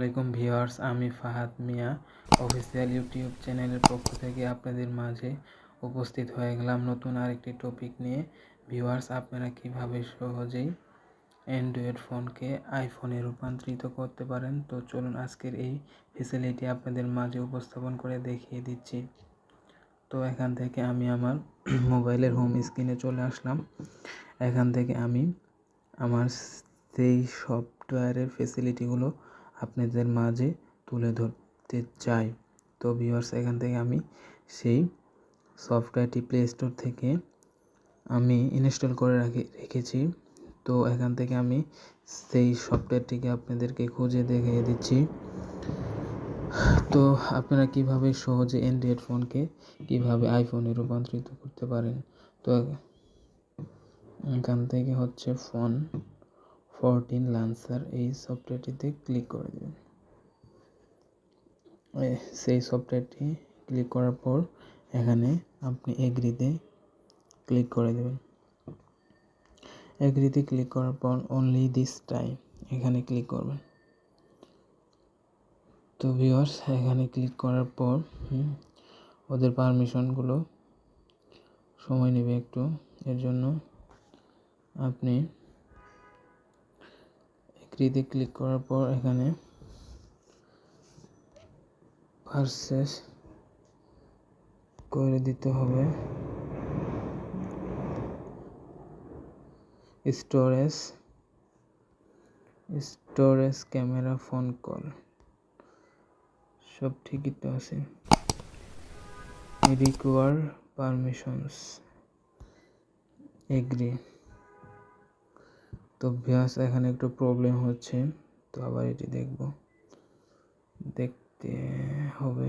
আসসালামাইকুম ভিউয়ার্স, আমি ফাহাদ মিয়া। Official YouTube চ্যানেলের পক্ষ থেকে আপনাদের মাঝে উপস্থিত হয়ে গেলাম নতুন আরেকটি টপিক নিয়ে। ভিউয়ার্স, আপনারা কীভাবে সহজেই অ্যান্ড্রয়েড ফোনকে আইফোনে রূপান্তরিত করতে পারেন? তো চলুন আজকের এই ফেসিলিটি আপনাদের মাঝে উপস্থাপন করে দেখিয়ে দিচ্ছি। তো এখান থেকে আমি আমার মোবাইলের হোম স্ক্রিনে চলে আসলাম। এখান থেকে আমি আমার সেই সফটওয়্যারের ফেসিলিটিগুলো আপনাদের মাঝে তুলে ধরতে চাই। তো ভিউয়ার্স এখান থেকে আমি সেই সফটওয়্যারটি প্লে স্টোর থেকে আমি ইনস্টল করে রাখি, রেখেছি। তো এখান থেকে আমি সেই সফটওয়্যারটিকে আপনাদেরকে খুঁজে দেখিয়ে দিচ্ছি। তো আপনারা কীভাবে সহজে অ্যান্ড্রয়েড ফোনকে কীভাবে আইফোনে রূপান্তরিত করতে পারেন? তো এখান থেকে হচ্ছে ফোন ফোরটিন লান্সার এই সফটওয়্যারটিতে ক্লিক করে দেবেন। সেই সফটওয়্যারটি ক্লিক করার পর এখানে আপনি এগ্রিতে ক্লিক করে দেবেন। এগ্রিতে ক্লিক করার পর অনলি দিস টাইম এখানে ক্লিক করবেন। তো ভিউয়ার্স এখানে ক্লিক করার পর ওদের পারমিশনগুলো সময় নেবে একটু। এর জন্য আপনি এগ্রিতে ক্লিক করার পর এখানে পারচেস করে দিতে হবে। Storage storage camera phone call সব ঠিকই তো আছে। রিকোয়ার পারমিশনস এগ্রি তো ভিয়াস এখানে একটু প্রবলেম হচ্ছে। তো আবার এটি দেখব। দেখতে হবে।